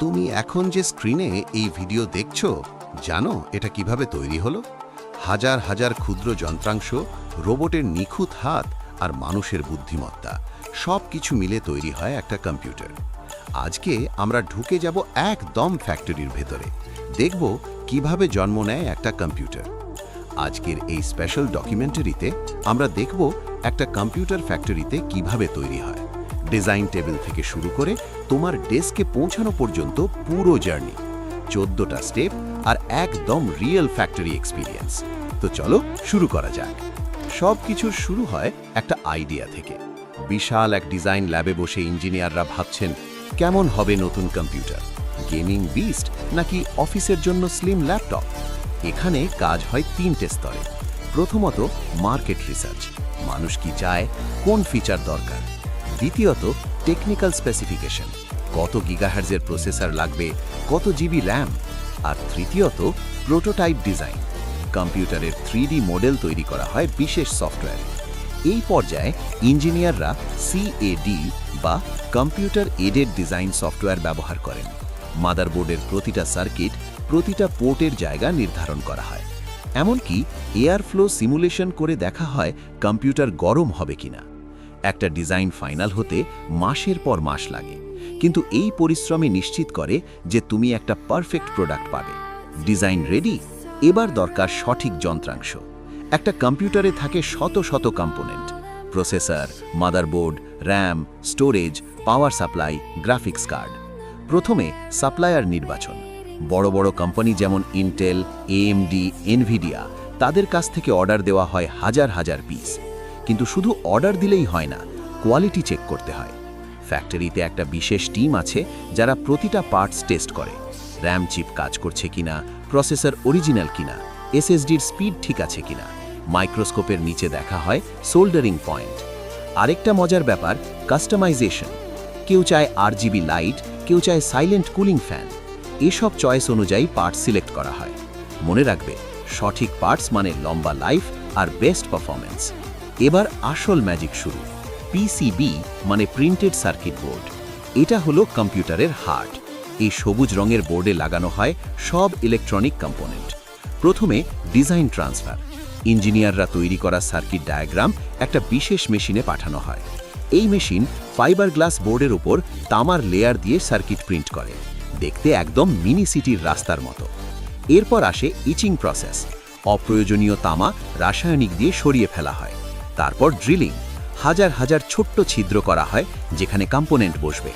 তুমি এখন যে স্ক্রিনে এই ভিডিও দেখছ, জানো এটা কীভাবে তৈরি হলো? হাজার হাজার ক্ষুদ্র যন্ত্রাংশ, রোবটের নিখুঁত হাত আর মানুষের বুদ্ধিমত্তা সব কিছু মিলে তৈরি হয় একটা কম্পিউটার। আজকে আমরা ঢুকে যাব একদম ফ্যাক্টরির ভেতরে। দেখব কীভাবে জন্ম নেয় একটা কম্পিউটার। আজকের এই স্পেশাল ডকুমেন্টারিতে আমরা দেখব একটা কম্পিউটার ফ্যাক্টরিতে কীভাবে তৈরি হয়। ডিজাইন টেবিল থেকে শুরু করে তোমার ডেস্কে পৌঁছানো পর্যন্ত পুরো জার্নি, চোদ্দটা স্টেপ আর একদম রিয়েল ফ্যাক্টরি এক্সপিরিয়েন্স। তো চলো শুরু করা যাক। সব কিছুর শুরু হয় একটা আইডিয়া থেকে। বিশাল এক ডিজাইন ল্যাবে বসে ইঞ্জিনিয়াররা ভাবছেন, কেমন হবে নতুন কম্পিউটার? গেমিং বিস্ট নাকি অফিসের জন্য স্লিম ল্যাপটপ? এখানে কাজ হয় তিনটে স্তরে। প্রথমত মার্কেট রিসার্চ, মানুষ কি চায়, কোন ফিচার দরকার? দ্বিতীয়ত টেকনিক্যাল স্পেসিফিকেশন কত গিগাহার্জের প্রসেসর লাগবে, কত জিবি র্যাম আর তৃতীয়ত প্রোটোটাইপ ডিজাইন কম্পিউটারের থ্রি মডেল তৈরি করা হয় বিশেষ সফটওয়্যারে এই পর্যায়ে ইঞ্জিনিয়াররা সিএডি বা কম্পিউটার এডেড ডিজাইন সফটওয়্যার ব্যবহার করেন। মাদারবোর্ডের প্রতিটা সার্কিট প্রতিটা পোর্টের জায়গা নির্ধারণ করা হয়। এমনকি এয়ার ফ্লো সিমুলেশন করে দেখা হয় কম্পিউটার গরম হবে কিনা। একটা ডিজাইন ফাইনাল হতে মাসের পর মাস লাগে। কিন্তু এই পরিশ্রমে নিশ্চিত করে যে তুমি একটা পারফেক্ট প্রোডাক্ট পাবে। Design ready? এবার দরকার সঠিক যন্ত্রাংশ। একটা কম্পিউটারে থাকে শত শত component. Processor, motherboard, RAM, storage, power supply, graphics card. প্রথমে সাপ্লায়ার নির্বাচন। বড় বড় কোম্পানি যেমন ইন্টেল এএমডি এনভিডিয়া তাদের কাছ থেকে অর্ডার দেওয়া হয় হাজার হাজার পিস। কিন্তু শুধু অর্ডার দিলেই হয় না, কোয়ালিটি চেক করতে হয়। ফ্যাক্টরিতে একটা বিশেষ টিম আছে যারা প্রতিটা পার্টস টেস্ট করে। র্যাম চিপ কাজ করছে কিনা, প্রসেসর অরিজিনাল কিনা, এসএসডির স্পিড ঠিক আছে কিনা, মাইক্রোস্কোপের নিচে দেখা হয় সোল্ডারিং পয়েন্ট। আরেকটা মজার ব্যাপার, কাস্টমাইজেশন। কেউ চায় আরজিবি লাইট, কেউ চায় সাইলেন্ট কুলিং ফ্যান। এসব চয়েস অনুযায়ী পার্টস সিলেক্ট করা হয়। মনে রাখবে, সঠিক পার্টস মানে লম্বা লাইফ আর বেস্ট পারফরম্যান্স। এবার আসল ম্যাজিক শুরু। পিসিবি মানে প্রিন্টেড সার্কিট বোর্ড এটা হলো কম্পিউটারের হার্ট এই সবুজ রঙের বোর্ডে লাগানো হয় সব ইলেকট্রনিক কম্পোনেন্ট প্রথমে ডিজাইন ট্রান্সফার ইঞ্জিনিয়াররা তৈরি করা সার্কিট ডায়াগ্রাম একটা বিশেষ মেশিনে পাঠানো হয়। এই মেশিন ফাইবার গ্লাস বোর্ডের উপর তামার লেয়ার দিয়ে সার্কিট প্রিন্ট করে। দেখতে একদম মিনি সিটির রাস্তার মতো। এরপর আসে ইচিং প্রসেস অপ্রয়োজনীয় তামা রাসায়নিক দিয়ে সরিয়ে ফেলা হয়। তারপর ড্রিলিং হাজার হাজার ছোট্ট ছিদ্র করা হয় যেখানে কম্পোনেন্ট বসবে।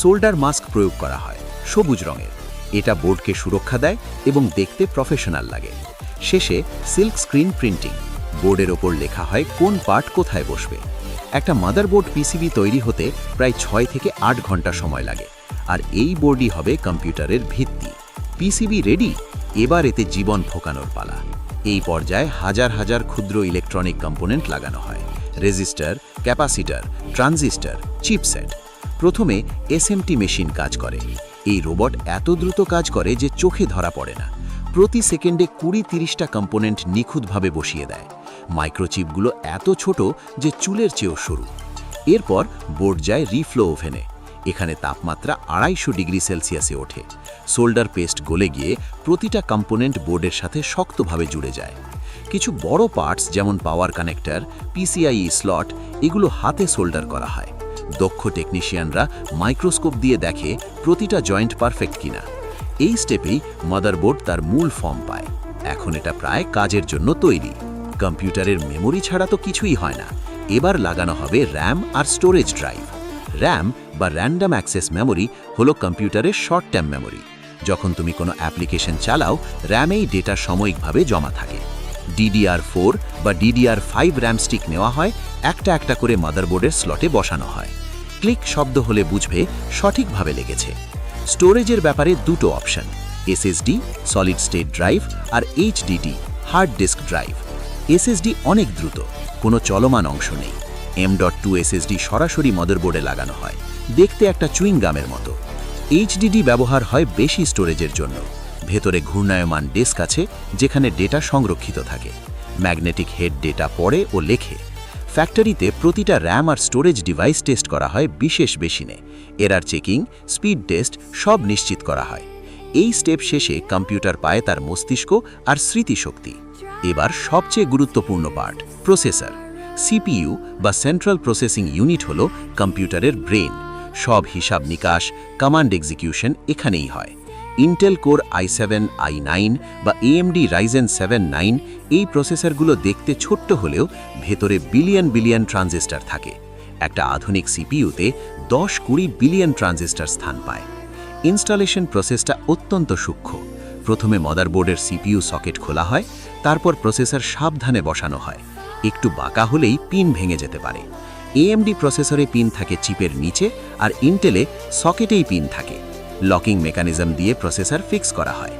সোল্ডার মাস্ক প্রয়োগ করা হয়, সবুজ রঙের। এটা বোর্ডকে সুরক্ষা দেয় এবং দেখতে প্রফেশনাল লাগে। শেষে সিল্ক স্ক্রিন প্রিন্টিং বোর্ডের ওপর লেখা হয় কোন পার্ট কোথায় বসবে। একটা মাদারবোর্ড পিসিবি তৈরি হতে প্রায় ছয় থেকে আট ঘণ্টা সময় লাগে, আর এই বোর্ডই হবে কম্পিউটারের ভিত্তি। পিসিবি রেডি এবার এতে জীবন ফোকানোর পালা। এই পর্যায়ে হাজার হাজার ক্ষুদ্র ইলেকট্রনিক কম্পোনেন্ট লাগানো হয়। রেজিস্টার ক্যাপাসিটার ট্রানজিস্টার চিপসেট প্রথমে এসএমটি মেশিন কাজ করে। এই রোবট এত দ্রুত কাজ করে যে চোখে ধরা পড়ে না। প্রতি সেকেন্ডে কুড়ি তিরিশটা কম্পোনেন্ট নিখুঁতভাবে বসিয়ে দেয়। মাইক্রোচিপগুলো এত ছোট যে চুলের চেয়েও সরু। এরপর বোর্ড যায় রিফ্লো ওভেনে এখানে তাপমাত্রা আড়াইশো ডিগ্রি সেলসিয়াসে ওঠে। সোল্ডার পেস্ট গলে গিয়ে প্রতিটা কম্পোনেন্ট বোর্ডের সাথে শক্তভাবে জুড়ে যায়। কিছু বড় পার্টস যেমন পাওয়ার কানেক্টর পিসিআই স্লট, এগুলো হাতে সোল্ডার করা হয়। দক্ষ টেকনিশিয়ানরা মাইক্রোস্কোপ দিয়ে দেখে প্রতিটা জয়েন্ট পারফেক্ট কিনা। এই স্টেপেই মাদারবোর্ড তার মূল ফর্ম পায়। এখন এটা প্রায় কাজের জন্য তৈরি। কম্পিউটারের মেমোরি ছাড়া তো কিছুই হয় না। এবার লাগানো হবে র্যাম আর স্টোরেজ ড্রাইভ। র্যাম বা র্যান্ডাম অ্যাক্সেস মেমোরি হলো কম্পিউটারের শর্ট টার্ম মেমোরি যখন তুমি কোনো অ্যাপ্লিকেশন চালাও র্যামেই ডেটা সাময়িকভাবে জমা থাকে। ডিডিআর ফোর বা ডিডিআর ফাইভ র্যাম স্টিক নেওয়া হয়, একটা একটা করে মাদারবোর্ডের স্লটে বসানো হয়। ক্লিক শব্দ হলে বুঝবে সঠিকভাবে লেগেছে। স্টোরেজের ব্যাপারে দুটো option SSD solid state drive আর HDD hard disk drive SSD অনেক দ্রুত, কোনো চলমান অংশ নেই। এম ডট টু এসএসডি সরাসরি মাদারবোর্ডে লাগানো হয়। দেখতে একটা চুইং গামের মতো। এইচডিডি ব্যবহার হয় বেশি স্টোরেজের জন্য। ভেতরে ঘূর্ণায়মান ডেস্ক আছে, যেখানে ডেটা সংরক্ষিত থাকে। ম্যাগনেটিক হেড ডেটা পড়ে ও লেখে। ফ্যাক্টরিতে প্রতিটা র্যাম আর স্টোরেজ ডিভাইস টেস্ট করা হয় বিশেষ বেশিনে। এরার চেকিং স্পিড টেস্ট সব নিশ্চিত করা হয়। এই স্টেপ শেষে কম্পিউটার পায় তার মস্তিষ্ক আর স্মৃতিশক্তি। এবার সবচেয়ে গুরুত্বপূর্ণ পার্ট প্রসেসর সিপিইউ বা সেন্ট্রাল প্রসেসিং ইউনিট হল কম্পিউটারের ব্রেন। সব হিসাব নিকাশ, কমান্ড এক্সিকিউশন এখানেই হয়। Intel core I seven, I nine বা এএমডি রাইজেন সেভেন নাইন এই প্রসেসরগুলো দেখতে ছোট্ট হলেও ভেতরে বিলিয়ন বিলিয়ন ট্রানজিস্টার থাকে। একটা আধুনিক সিপিইউতে দশ কুড়ি বিলিয়ন ট্রানজিস্টার স্থান পায়। ইনস্টলেশন প্রসেসটা অত্যন্ত সূক্ষ্ম। প্রথমে মাদারবোর্ডের সিপিইউ সকেট খোলা হয়, তারপর প্রসেসর সাবধানে বসানো হয়। একটু বাঁকা হলেই পিন ভেঙে যেতে পারে। এএমডি প্রসেসরে পিন থাকে চিপের নিচে আর ইন্টেলে সকেটেই পিন থাকে। লকিং মেকানিজম দিয়ে প্রসেসর ফিক্স করা হয়।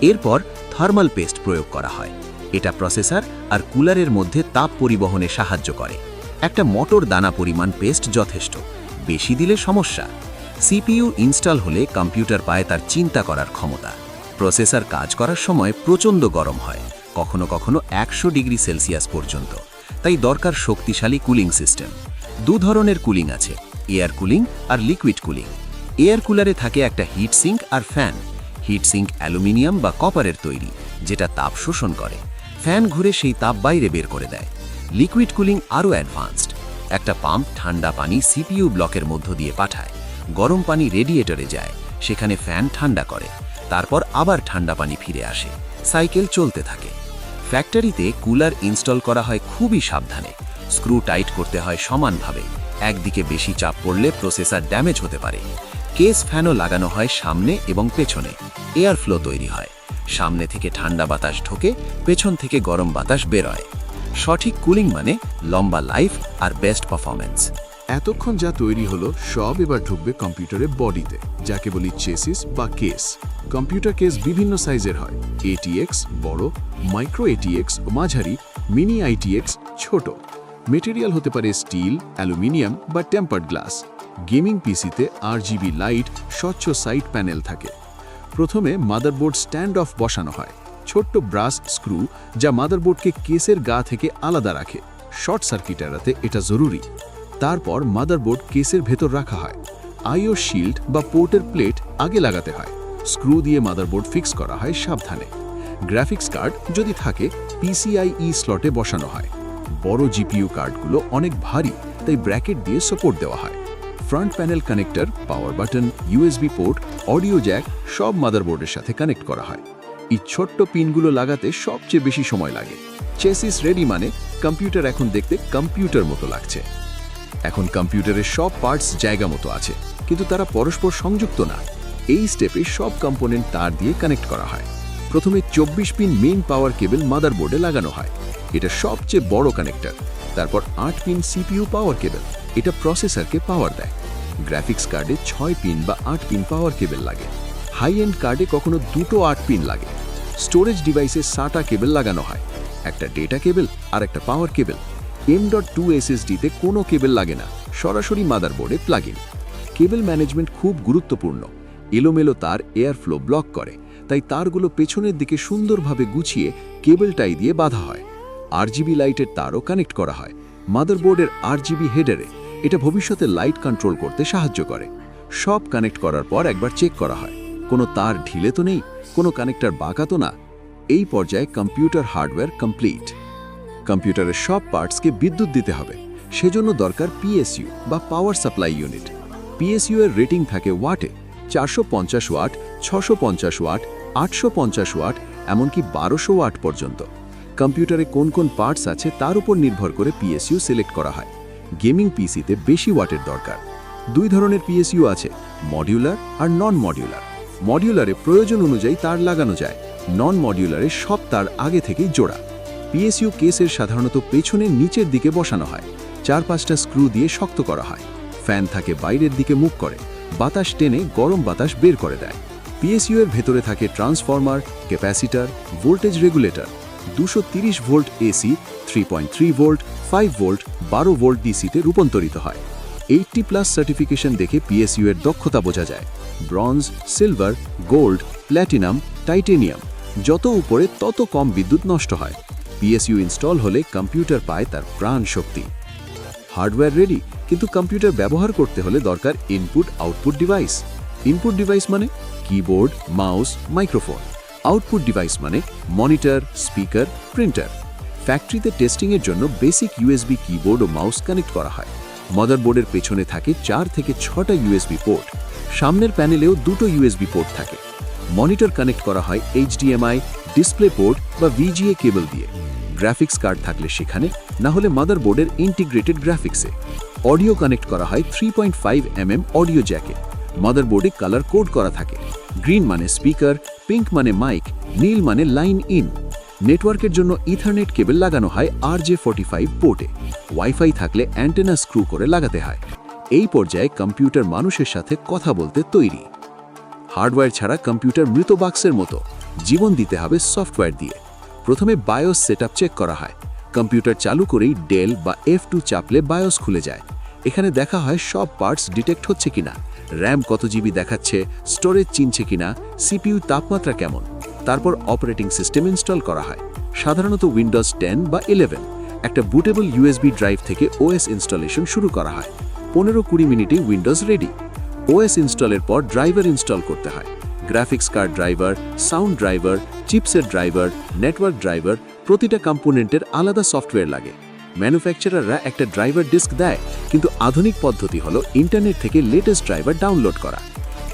এরপর থার্মাল পেস্ট প্রয়োগ করা হয়। এটা প্রসেসর আর কুলারের মধ্যে তাপ পরিবহনে সাহায্য করে। একটা মোটর দানা পরিমাণ পেস্ট যথেষ্ট। বেশি দিলে সমস্যা। সিপিইউ ইনস্টল হলে কম্পিউটার পায় তার চিন্তা করার ক্ষমতা। প্রসেসর কাজ করার সময় প্রচণ্ড গরম হয়। কখনো কখনো একশো ডিগ্রি সেলসিয়াস পর্যন্ত। তাই দরকার শক্তিশালী কুলিং সিস্টেম। দু ধরনের কুলিং আছে, এয়ার কুলিং আর লিকুইড কুলিং। এয়ার কুলারে থাকে একটা হিট সিঙ্ক আর ফ্যান। হিট সিঙ্ক অ্যালুমিনিয়াম বা কপারের তৈরি, যেটা তাপ শোষণ করে। ফ্যান ঘুরে সেই তাপ বাইরে বের করে দেয়। লিকুইড কুলিং আরও অ্যাডভান্সড। একটা পাম্প ঠান্ডা পানি সিপিইউ ব্লকের মধ্য দিয়ে পাঠায়। গরম পানি রেডিয়েটরে যায়, সেখানে ফ্যান ঠান্ডা করে। তারপর আবার ঠান্ডা পানি ফিরে আসে। সাইকেল চলতে থাকে। ফ্যাক্টরিতে কুলার ইনস্টল করা হয় খুবই সাবধানে। স্ক্রু টাইট করতে হয় সমানভাবে। একদিকে বেশি চাপ পড়লে প্রসেসর ড্যামেজ হতে পারে। কেস ফ্যানও লাগানো হয় সামনে এবং পেছনে। এয়ার ফ্লো তৈরি হয়। সামনে থেকে ঠান্ডা বাতাস ঢোকে, পেছন থেকে গরম বাতাস বেরোয়। সঠিক কুলিং মানে লম্বা লাইফ আর বেস্ট পারফরম্যান্স। এতক্ষণ যা তৈরি হলো সব এবার ঢুকবে কম্পিউটারের বডিতে যাকে বলি চেসিস বা কেস। কম্পিউটার কেস বিভিন্ন সাইজের হয় এটিএক্স বড়, মাইক্রো এটিএক্স মাঝারি, মিনি আইটিএক্স ছোট। মেটেরিয়াল হতে পারে স্টিল, অ্যালুমিনিয়াম বা টেম্পার্ড গ্লাস। গেমিং পিসিতে আর জিবি লাইট, স্বচ্ছ সাইড প্যানেল থাকে। প্রথমে মাদারবোর্ড স্ট্যান্ড অফ বসানো হয়, ছোট্ট ব্রাস স্ক্রু যা মাদারবোর্ডকে কেসের গা থেকে আলাদা রাখে। শর্ট সার্কিট এড়াতে এটা জরুরি। তারপর মাদারবোর্ড কেসের ভেতর রাখা হয়। আইও শিল্ড বা পোর্টের প্লেট আগে লাগাতে হয়। স্ক্রু দিয়ে মাদারবোর্ড ফিক্স করা হয় সাবধানে। গ্রাফিক্স কার্ড যদি থাকে, পিসিআইই স্লটে বসানো হয়। বড় জিপিইউ কার্ডগুলো অনেক ভারী, তাই ব্র্যাকেট দিয়ে সাপোর্ট দেওয়া হয়। Front panel connector, power button, USB port, audio jack সব মাদারবোর্ডের সাথে কানেক্ট করা হয়। এই ছোট্ট পিনগুলো লাগাতে সবচেয়ে বেশি সময় লাগে। চেসিস রেডি মানে কম্পিউটার এখন দেখতে কম্পিউটার মতো লাগছে। এখন কম্পিউটারের সব পার্টস জায়গা মতো আছে, কিন্তু তারা পরস্পর সংযুক্ত না। এই স্টেপে সব কম্পোনেন্ট তার দিয়ে কানেক্ট করা হয়। প্রথমে চব্বিশ পিন মেইন পাওয়ার কেবল মাদারবোর্ডে লাগানো হয়। এটা সবচেয়ে বড় কানেক্টর। তারপর আট পিন সিপিইউ পাওয়ার কেবল। এটা প্রসেসরকে পাওয়ার দেয়। গ্রাফিক্স কার্ডে ছয় পিন বা আট পিন পাওয়ার কেবল লাগে। হাই এন্ড কার্ডে কখনো দুটো আট পিন লাগে। স্টোরেজ ডিভাইসে সাটা কেবল লাগানো হয়। একটা ডেটা কেবল আর একটা power cable. M dot two এসএসডিতে কোনো কেবল লাগে না। সরাসরি মাদারবোর্ডে প্লাগ ইন কেবল ম্যানেজমেন্ট খুব গুরুত্বপূর্ণ। এলোমেলো তার এয়ার ফ্লো ব্লক করে। তাই তারগুলো পেছনের দিকে সুন্দরভাবে গুছিয়ে কেবল টাই দিয়ে বাঁধা হয়। আরজিবি লাইটের তারও কানেক্ট করা হয়। মাদারবোর্ডের আরজিবি হেডারে এটা ভবিষ্যতে লাইট কন্ট্রোল করতে সাহায্য করে। সব কানেক্ট করার পর একবার চেক করা হয়। কোনো তার ঢিলে তো নেই? কোনো কানেক্টার বাঁকা তো না? এই পর্যায়ে কম্পিউটার হার্ডওয়্যার কমপ্লিট কম্পিউটারের সব পার্টসকে বিদ্যুৎ দিতে হবে। সেজন্য দরকার পিএসইউ বা পাওয়ার সাপ্লাই ইউনিট পিএসইউ এর রেটিং থাকে ওয়াটে চারশো পঞ্চাশ ওয়াট ছশো ওয়াট আটশো পঞ্চাশ ওয়াট এমনকি বারোশো ওয়াট পর্যন্ত। কম্পিউটারে কোন কোন পার্টস আছে তার উপর নির্ভর করে পিএসইউ সিলেক্ট করা হয়। গেমিং পিসিতে বেশি ওয়াটের দরকার। দুই ধরনের পিএসইউ আছে মডিউলার আর নন মডিউলার মডিউলারে প্রয়োজন অনুযায়ী তার লাগানো যায়। নন মডিউলারে সব তার আগে থেকেই জোড়া। পিএসইউ কেসের সাধারণত পেছনের নিচের দিকে বসানো হয়। চার পাঁচটা স্ক্রু দিয়ে শক্ত করা হয়। ফ্যান থাকে বাইরের দিকে মুখ করে। বাতাস টেনে গরম বাতাস বের করে দেয়। পিএসইউ এর ভেতরে থাকে ট্রান্সফরমার, ক্যাপাসিটার, ভোল্টেজ রেগুলেটর। দুশো volt AC three volt, five volt, বারো ভোল্ট ডিসিতে রূপান্তরিত হয়। এইটটি প্লাস সার্টিফিকেশন দেখে পিএসইউ এর দক্ষতা বোঝা যায়। Bronze, silver, gold, platinum, titanium. যত উপরে তত কম বিদ্যুৎ নষ্ট হয়। পিএসইউ ইনস্টল হলে কম্পিউটার পায় তার প্রাণ শক্তি। হার্ডওয়্যার রেডি কিন্তু কম্পিউটার ব্যবহার করতে হলে দরকার input output device input device মানে keyboard mouse microphone output device মানে মনিটর স্পিকার প্রিন্টার ফ্যাক্টরিতে টেস্টিংয়ের জন্য বেসিক ইউএসবি কিবোর্ড ও মাউস কানেক্ট করা হয়। মাদারবোর্ডের পেছনে থাকে চার থেকে ছটা ইউএসবি পোর্ট সামনের প্যানেলেও দুটো ইউএসবি পোর্ট থাকে। মনিটর কানেক্ট করা হয় এইচডিএমআই ডিসপ্লে পোর্ট বা ভিজিএ কেবল দিয়ে। গ্রাফিক্স কার্ড থাকলে সেখানে না হলে মাদারবোর্ডের ইন্টিগ্রেটেড গ্রাফিক্সে অডিও কানেক্ট করা হয় three point five mm audio জ্যাকে মাদারবোর্ডে কালার কোড করা থাকে। গ্রিন মানে স্পিকার পিঙ্ক মানে মাইক নীল মানে লাইন ইন নেটওয়ার্কের জন্য ইথারনেট কেবল লাগানো হয় আর জে ফোর্টি ফাইভ পোর্টে ওয়াইফাই থাকলে অ্যান্টেনা স্ক্রু করে লাগাতে হয়। এই পর্যায়ে কম্পিউটার মানুষের সাথে কথা বলতে তৈরি। হার্ডওয়্যার ছাড়া কম্পিউটার মৃত বাক্সের মতো। জীবন দিতে হবে সফটওয়্যার দিয়ে। প্রথমে বায়োস সেটআপ চেক করা হয়। কম্পিউটার চালু করেই ডেল বা এফ টু চাপলে বায়োস খুলে যায়। এখানে দেখা হয় সব পার্টস ডিটেক্ট হচ্ছে কিনা র্যাম কত জিবি দেখাচ্ছে স্টোরেজ চিনছে কিনা সিপিইউ তাপমাত্রা কেমন। তারপর অপারেটিং সিস্টেম ইনস্টল করা হয়। সাধারণত উইন্ডোজ টেন বা ইলেভেন একটা বুটেবল ইউএসবি ড্রাইভ থেকে ওএস ইনস্টলেশন শুরু করা হয়। পনেরো কুড়ি মিনিটে উইন্ডোজ রেডি ওএস ইনস্টলের পর ড্রাইভার ইনস্টল করতে হয়। Graphics card driver, sound driver চিপসের ড্রাইভার, নেটওয়ার্ক ড্রাইভার, প্রতিটা কম্পোনেন্টের আলাদা সফটওয়্যার লাগে। ম্যানুফ্যাকচারাররা একটা ড্রাইভার ডিস্ক দেয়, কিন্তু আধুনিক পদ্ধতি হলো ইন্টারনেট থেকে লেটেস্ট ড্রাইভার ডাউনলোড করা।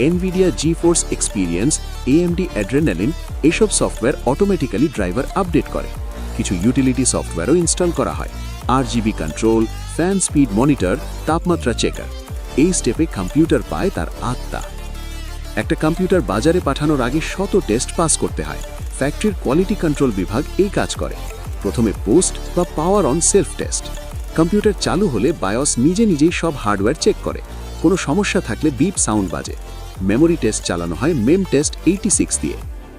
Nvidia GeForce experience AMD Adrenalin এসব সফটওয়্যার অটোমেটিক্যালি ড্রাইভার আপডেট করে। কিছু ইউটিলিটি সফটওয়্যারও ইনস্টল করা হয়। RGB control fan speed monitor তাপমাত্রা চেকার এই স্টেপে কম্পিউটার পায় তার আত্মা। একটা কম্পিউটার বাজারে পাঠানোর আগে শত টেস্ট পাস করতে হয়। ফ্যাক্টরির কোয়ালিটি কন্ট্রোল বিভাগ এই কাজ করে। প্রথমে পোস্ট বা power on self test. Computer চালু হলে বায়োস নিজে নিজেই সব হার্ডওয়্যার চেক করে। কোনো সমস্যা থাকলে বিপ সাউন্ড বাজে। মেমোরি টেস্ট চালানো হয় মেম টেস্ট এইটি সিক্স দিয়ে।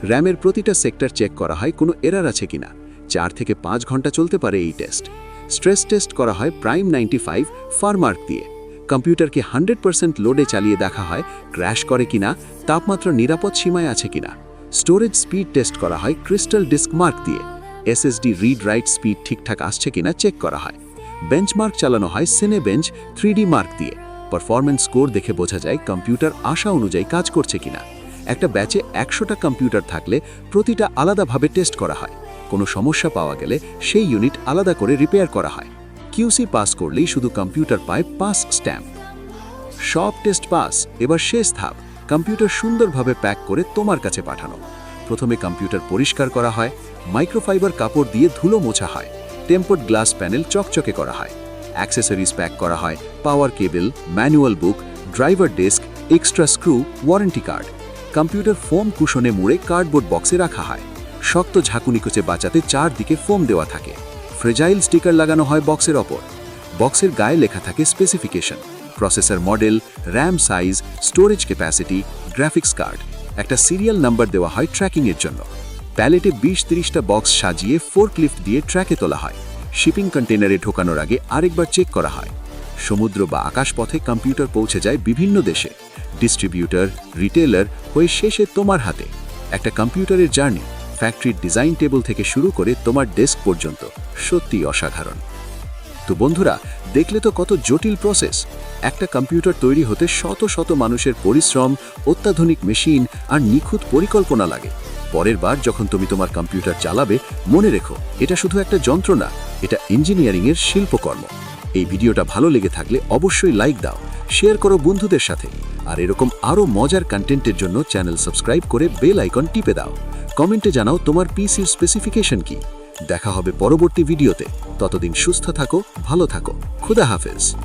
র্যামের প্রতিটা সেক্টর চেক করা হয় কোনো এরার আছে কিনা। চার থেকে পাঁচ ঘণ্টা চলতে পারে এই টেস্ট। স্ট্রেস টেস্ট করা হয় প্রাইম নাইনটি ফাইভ ফারমার্ক দিয়ে। কম্পিউটারকে হান্ড্রেড পার্সেন্ট লোডে চালিয়ে দেখা হয় ক্র্যাশ করে কিনা, তাপমাত্রা নিরাপদ সীমায় আছে কিনা। স্টোরেজ স্পিড টেস্ট করা হয় ক্রিস্টাল ডিস্ক মার্ক দিয়ে। এসএসডি রিড রাইট স্পিড ঠিকঠাক আসছে কিনা চেক করা হয়। বেঞ্চমার্ক চালানো হয় সিনে বেঞ্চ থ্রি মার্ক দিয়ে। পারফরমেন্স স্কোর দেখে বোঝা যায় কম্পিউটার আশা অনুযায়ী কাজ করছে কিনা। একটা ব্যাচে একশোটা কম্পিউটার থাকলে প্রতিটা আলাদাভাবে টেস্ট করা হয়। কোনো সমস্যা পাওয়া গেলে সেই ইউনিট আলাদা করে রিপেয়ার করা হয়। কিউসি পাস করলেই শুধু কম্পিউটার পায় পাস স্ট্যাম্প সব টেস্ট পাস এবার শেষ ধাপ কম্পিউটার সুন্দরভাবে প্যাক করে তোমার কাছে পাঠানো। প্রথমে কম্পিউটার পরিষ্কার করা হয় মাইক্রোফাইবার কাপড় দিয়ে ধুলো মোছা হয় টেম্পার্ড গ্লাস প্যানেল চকচকে করা হয়। অ্যাক্সেসরিজ প্যাক করা হয় power cable manual book driver disk extra screw warranty card computer foam কুশনে মুড়ে কার্ডবোর্ড বক্সে রাখা হয়। শক্ত ঝাঁকুনিকোচে বাঁচাতে চারদিকে ফোম দেওয়া থাকে। ফ্রেজাইল স্টিকার লাগানো হয় বক্সের ওপর। বক্সের গায়ে লেখা থাকে specification processor model RAM size storage capacity graphics card একটা সিরিয়াল নাম্বার দেওয়া হয় ট্র্যাকিংয়ের জন্য। প্যালেটে বিশ তিরিশটা বক্স সাজিয়ে ফোর্কলিফট দিয়ে ট্র্যাকে তোলা হয়। শিপিং কন্টেনারে ঢোকানোর আগে আরেকবার চেক করা হয়। সমুদ্র বা আকাশপথে কম্পিউটার পৌঁছে যায় বিভিন্ন দেশে। ডিস্ট্রিবিউটর রিটেলার হয়ে শেষে তোমার হাতে। একটা কম্পিউটারের জার্নি ফ্যাক্টরির ডিজাইন টেবিল থেকে শুরু করে তোমার ডেস্ক পর্যন্ত। সত্যি অসাধারণ। তো বন্ধুরা, দেখলে তো কত জটিল প্রসেস একটা কম্পিউটার তৈরি হতে শত শত মানুষের পরিশ্রম, অত্যাধুনিক মেশিন আর নিখুঁত পরিকল্পনা লাগে। পরের বার যখন তুমি তোমার কম্পিউটার চালাবে, মনে রেখো, এটা শুধু একটা যন্ত্র না, এটা ইঞ্জিনিয়ারিংয়ের শিল্পকর্ম। এই ভিডিওটা ভালো লেগে থাকলে অবশ্যই লাইক দাও শেয়ার করো বন্ধুদের সাথে। আর এরকম আরও মজার কন্টেন্টের জন্য চ্যানেল সাবস্ক্রাইব করে বেল আইকন টিপে দাও। কমেন্টে জানাও তোমার পিসির স্পেসিফিকেশন কি। দেখা হবে পরবর্তী ভিডিওতে। ততদিন সুস্থ থাকো, ভালো থাকো। খুদা হাফেজ।